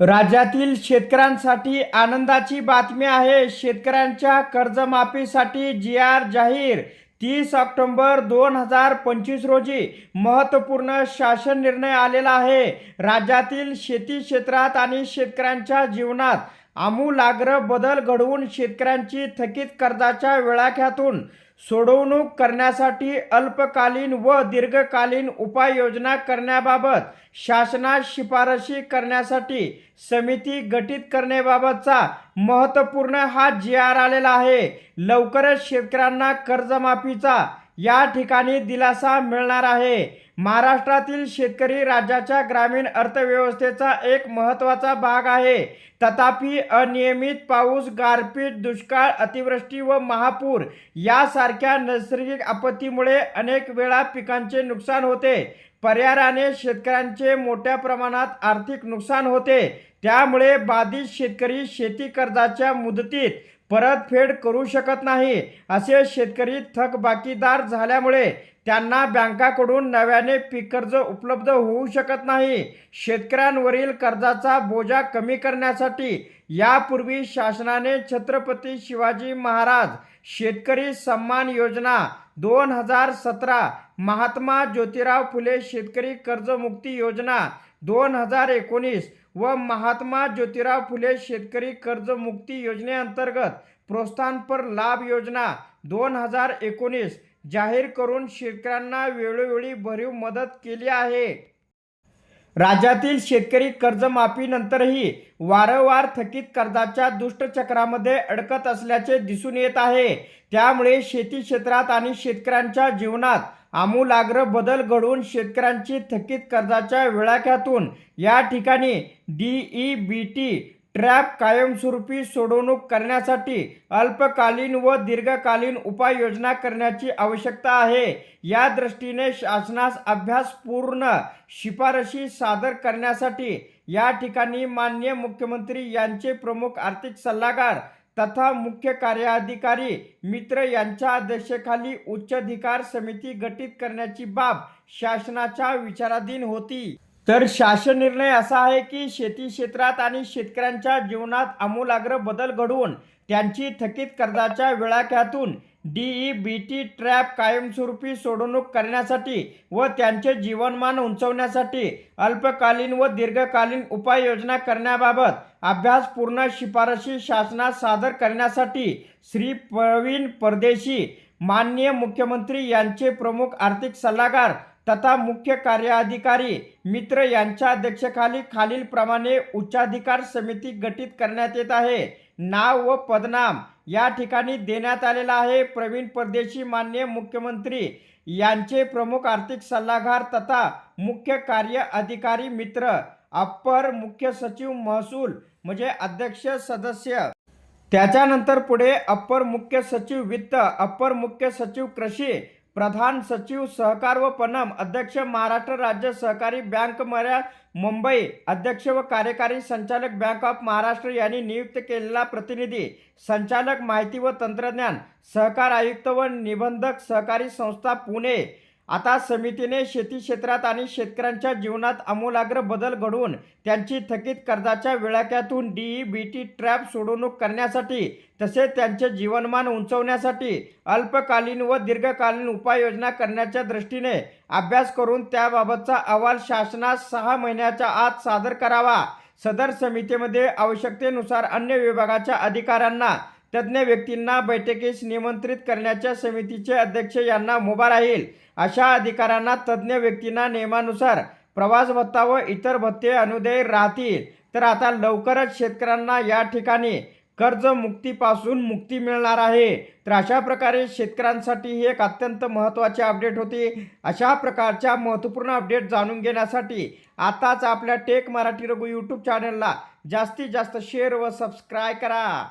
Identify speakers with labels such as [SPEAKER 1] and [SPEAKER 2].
[SPEAKER 1] राज्यातील शेतकऱ्यांसाठी आनंदाची बातमी आहे. शेतकऱ्यांच्या कर्जमाफीसाठी जी आर जाहीर. तीस ऑक्टोंबर दोन हजार पंचवीस रोजी महत्त्वपूर्ण शासन निर्णय आलेला आहे. राज्यातील शेती क्षेत्रात आणि शेतकऱ्यांच्या जीवनात आमूलाग्र बदल घडवून शेतकऱ्यांची थकीत कर्जाच्या वेळाख्यातून सोडवणूक करण्यासाठी अल्पकालीन व दीर्घकालीन उपाययोजना करण्याबाबत शासनास शिफारशी करण्यासाठी समिती गठीत करण्याबाबतचा महत्त्वपूर्ण हा जी आर आलेला आहे. लवकरच शेतकऱ्यांना कर्जमाफीचा या ठिकाणी दिलासा मिळणार आहे. महाराष्ट्रातील शेतकरी राज्याच्या ग्रामीण अर्थव्यवस्थेचा एक महत्त्वाचा भाग आहे. तथापि अनियमित पाऊस गारपीट दुष्काळ अतिवृष्टी व महापूर यासारख्या नैसर्गिक आपत्तीमुळे अनेक वेळा पिकांचे नुकसान होते. पर्यायाने शेतकऱ्यांचे मोठ्या प्रमाणात आर्थिक नुकसान होते. त्यामुळे बाधित शेतकरी शेती कर्जाच्या मुदतीत परतफेड करू शकत नाही. असे शेतकरी थकबाकीदार झाल्यामुळे त्यांना बँकाकडून नव्याने पीक कर्ज उपलब्ध होऊ शकत नाही. शेतकऱ्यांवरील कर्जाचा बोजा कमी करण्यासाठी यापूर्वी शासनाने छत्रपती शिवाजी महाराज शेतकरी सन्मान योजना दोन हजार सतरा महात्मा ज्योतिराव फुले शेतकरी कर्जमुक्ती योजना दोन हजार एकोणीस व महात्मा ज्योतिराव फुले शेतकरी कर्जमुक्ती योजनेअंतर्गत प्रोत्साहनपर लाभ योजना दोन हजार एकोणीस जाहीर करून शेतकऱ्यांना वेळोवेळी भरीव मदत केली आहे. राज्यातील शेतकरी कर्जमाफीनंतरही वारंवार थकीत कर्जाच्या दुष्टचक्रामध्ये अडकत असल्याचे दिसून येत आहे. त्यामुळे शेती क्षेत्रात आणि शेतकऱ्यांच्या जीवनात आमूलाग्र बदल घडवून शेतकऱ्यांची थकीत कर्जाच्या वेळाख्यातून या ठिकाणी D E B T trap कायमस्वरूपी सोडवणूक करण्यासाठी अल्पकालीन व दीर्घकालीन उपाययोजना करण्याची आवश्यकता आहे. या दृष्टीने शासनास अभ्यासपूर्ण शिफारशी सादर करण्यासाठी या ठिकाणी मान्य मुख्यमंत्री यांचे प्रमुख आर्थिक सल्लागार तथा मुख्य कार्याधिकारी मित्र यांच्या अध्यक्षतेखाली उच्चाधिकार समिती गठीत करण्याची बाब शासनाच्या विचाराधीन होती. तर शासन निर्णय असा आहे की शेती क्षेत्रात आणि शेतकऱ्यांच्या जीवनात आमूलाग्र बदल घडवून त्यांची थकीत कर्जाच्या वेळाख्यातून D E B T trap कायमस्वरूपी सोडवणूक करण्यासाठी व त्यांचे जीवनमान उंचवण्यासाठी अल्पकालीन व दीर्घकालीन उपाययोजना करण्याबाबत अभ्यासपूर्ण शिफारशी शासनास सादर करण्यासाठी श्री प्रवीण परदेशी माननीय मुख्यमंत्री यांचे प्रमुख आर्थिक सल्लागार तथा मुख्य कार्याधिकारी मित्र यांच्या अध्यक्षखाली खालीलप्रमाणे उच्चाधिकार समिती गठीत करण्यात येत आहे. नाव व पदनाम या ठिकाणी देण्यात आलेला आहे. प्रवीण परदेशी मान्य मुख्यमंत्री यांचे प्रमुख आर्थिक सल्लागार तथा मुख्य कार्य अधिकारी मित्र अप्पर मुख्य सचिव महसूल म्हणजे अध्यक्ष सदस्य. त्याच्यानंतर पुढे अप्पर मुख्य सचिव वित्त अप्पर मुख्य सचिव कृषी प्रधान सचिव सहकार व पणम अध्यक्ष महाराष्ट्र राज्य सहकारी बँक मर्या मुंबई अध्यक्ष व कार्यकारी संचालक बँक ऑफ महाराष्ट्र यांनी नियुक्त केलेला प्रतिनिधी संचालक माहिती व तंत्रज्ञान सहकार आयुक्त व निबंधक सहकारी संस्था पुणे आता समितीने शेती क्षेत्रात आणि शेतकऱ्यांच्या जीवनात आमूलाग्र बदल घडवून त्यांची थकीत कर्जाच्या विळाक्यातून D E B T trap सोडवणूक करण्यासाठी तसेच त्यांचे जीवनमान उंचवण्यासाठी अल्पकालीन व दीर्घकालीन उपाययोजना करण्याच्या दृष्टीने अभ्यास करून त्याबाबतचा अहवाल शासनास सहा महिन्याच्या आत सादर करावा. सदर समितीमध्ये आवश्यकतेनुसार अन्य विभागाच्या अधिकाऱ्यांना तज्ज्ञ व्यक्तींना बैठकीस निमंत्रित करण्याच्या समितीचे अध्यक्ष यांना मुभा राहील. अशा अधिकाऱ्यांना तज्ज्ञ व्यक्तींना नियमानुसार प्रवास भत्ता व इतर भत्ते अनुदेय राहतील. तर आता लवकरच शेतकऱ्यांना या ठिकाणी कर्जमुक्तीपासून मुक्ती मिळणार आहे. तर अशा प्रकारे शेतकऱ्यांसाठी ही एक अत्यंत महत्त्वाची अपडेट होती. अशा प्रकारच्या महत्त्वपूर्ण अपडेट जाणून घेण्यासाठी आताच आपल्या टेक मराठी रघु यूट्यूब चॅनलला जास्तीत जास्त शेअर व सबस्क्राईब करा.